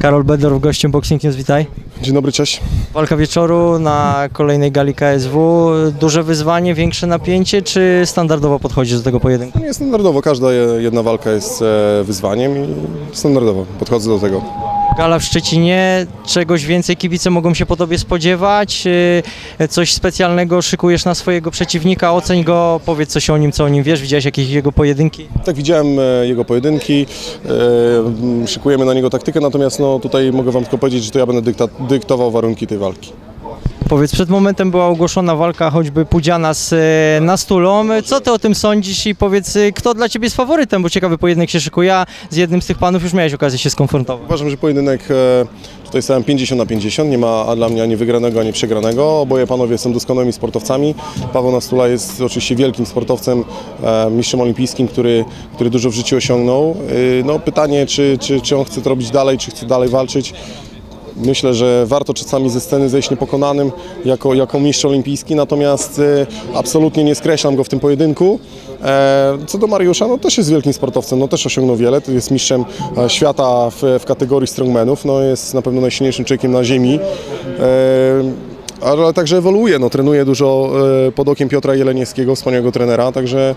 Karol Bedor, gościem Boxing News, witaj. Dzień dobry, cześć. Walka wieczoru na kolejnej gali KSW. Duże wyzwanie, większe napięcie, czy standardowo podchodzisz do tego pojedynku? Nie standardowo, każda je- jedna walka jest e, wyzwaniem i standardowo podchodzę do tego. Gala w Szczecinie, czegoś więcej kibice mogą się po tobie spodziewać? Yy, Coś specjalnego szykujesz na swojego przeciwnika? Oceń go, powiedz coś o nim, co o nim wiesz, widziałeś jakieś jego pojedynki? Tak, widziałem e, jego pojedynki, e, szykujemy na niego taktykę, natomiast no, tutaj mogę Wam tylko powiedzieć, że to ja będę dyktował warunki tej walki. Powiedz, przed momentem była ogłoszona walka choćby Pudziana z e, Nastulą. Co ty o tym sądzisz i powiedz, e, kto dla ciebie jest faworytem, bo ciekawy pojedynek się szykuje, a z jednym z tych panów już miałeś okazję się skonfrontować. Uważam, że pojedynek e, tutaj stałem 50 na 50, nie ma dla mnie ani wygranego, ani przegranego. Oboje panowie są doskonałymi sportowcami. Paweł Nastula jest oczywiście wielkim sportowcem, mistrzem olimpijskim, który, który dużo w życiu osiągnął. No, pytanie, czy, czy, czy on chce to robić dalej, czy chce dalej walczyć. Myślę, że warto czasami ze sceny zejść niepokonanym jako, jako mistrz olimpijski, natomiast e, absolutnie nie skreślam go w tym pojedynku. E, co do Mariusza, no też jest wielkim sportowcem, no też osiągnął wiele, jest mistrzem e, świata w, w kategorii strongmanów, no jest na pewno najsilniejszym człowiekiem na ziemi. E, ale także ewoluuje, no, trenuje dużo pod okiem Piotra Jeleniewskiego, wspaniałego trenera, także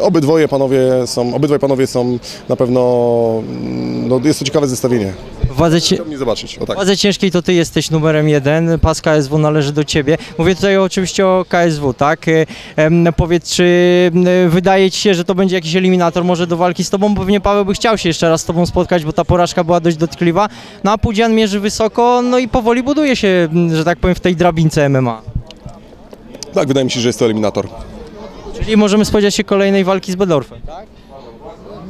obydwoje panowie są, obydwaj panowie są na pewno, mm, no, jest to ciekawe zestawienie. W wadze, ci- Chciałbym nie zobaczyć, o tak. ciężkiej to ty jesteś numerem jeden, pas KSW należy do ciebie. Mówię tutaj oczywiście o KSW, tak? Powiedz, czy wydaje ci się, że to będzie jakiś eliminator może do walki z tobą? Pewnie Paweł by chciał się jeszcze raz z tobą spotkać, bo ta porażka była dość dotkliwa. No a Pudzian mierzy wysoko, no i powoli buduje się, że tak powiem, w tej drabince MMA. Tak, wydaje mi się, że jest to eliminator. Czyli możemy spodziewać się kolejnej walki z Bedorfem.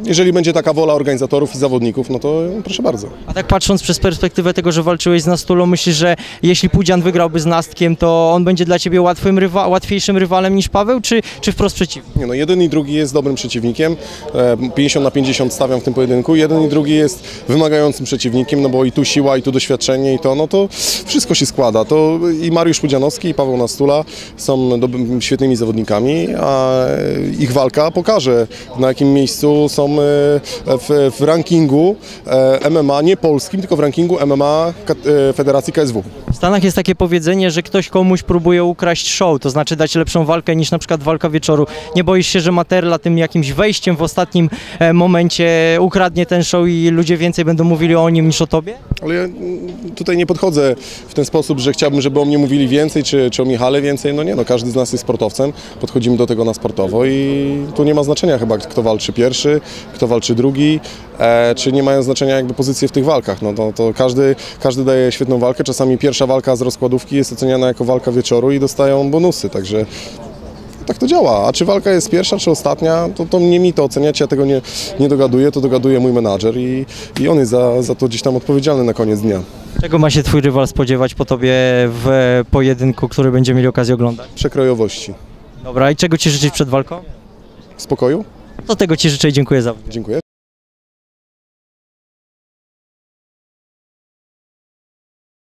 Jeżeli będzie taka wola organizatorów i zawodników, no to proszę bardzo. A tak patrząc przez perspektywę tego, że walczyłeś z Nastulą, myślisz, że jeśli Pudzian wygrałby z Nastkiem, to on będzie dla ciebie łatwym rywa- łatwiejszym rywalem niż Paweł, czy, czy wprost przeciwnie? Nie no, jeden i drugi jest dobrym przeciwnikiem. E, 50 na 50 stawiam w tym pojedynku. Jeden i drugi jest wymagającym przeciwnikiem, no bo i tu siła, i tu doświadczenie, i to, no to wszystko się składa. To i Mariusz Pudzianowski, i Paweł Nastula są świetnymi zawodnikami, a ich walka pokaże, na jakim miejscu są e, w, w rankingu e, MMA, nie polskim, tylko w rankingu MMA e, Federacji KSW. W Stanach jest takie powiedzenie, że ktoś komuś próbuje ukraść show, to znaczy dać lepszą walkę niż na przykład walka wieczoru. Nie boisz się, że Materla tym jakimś wejściem w ostatnim momencie ukradnie ten show i ludzie więcej będą mówili o nim niż o tobie? Ale ja tutaj nie podchodzę w ten sposób, że chciałbym, żeby o mnie mówili więcej, czy, czy o Michale więcej. No nie, no każdy z nas jest sportowcem, podchodzimy do tego na sportowo i tu nie ma znaczenia chyba, kto walczy pierwszy, kto walczy drugi, e, czy nie mają znaczenia jakby pozycje w tych walkach. No to, to każdy, każdy daje świetną walkę, czasami pierwsza walka z rozkładówki jest oceniana jako walka wieczoru i dostają bonusy, także tak to działa. A czy walka jest pierwsza, czy ostatnia, to, to nie mi to oceniać, ja tego nie, nie dogaduję, to dogaduje mój menadżer i, i on jest za, za to gdzieś tam odpowiedzialny na koniec dnia. Czego ma się twój rywal spodziewać po tobie w pojedynku, który będzie mieli okazję oglądać? Przekrojowości. Dobra, i czego ci życzyć przed walką? Spokoju? To tego ci życzę i dziękuję za. Dziękuję.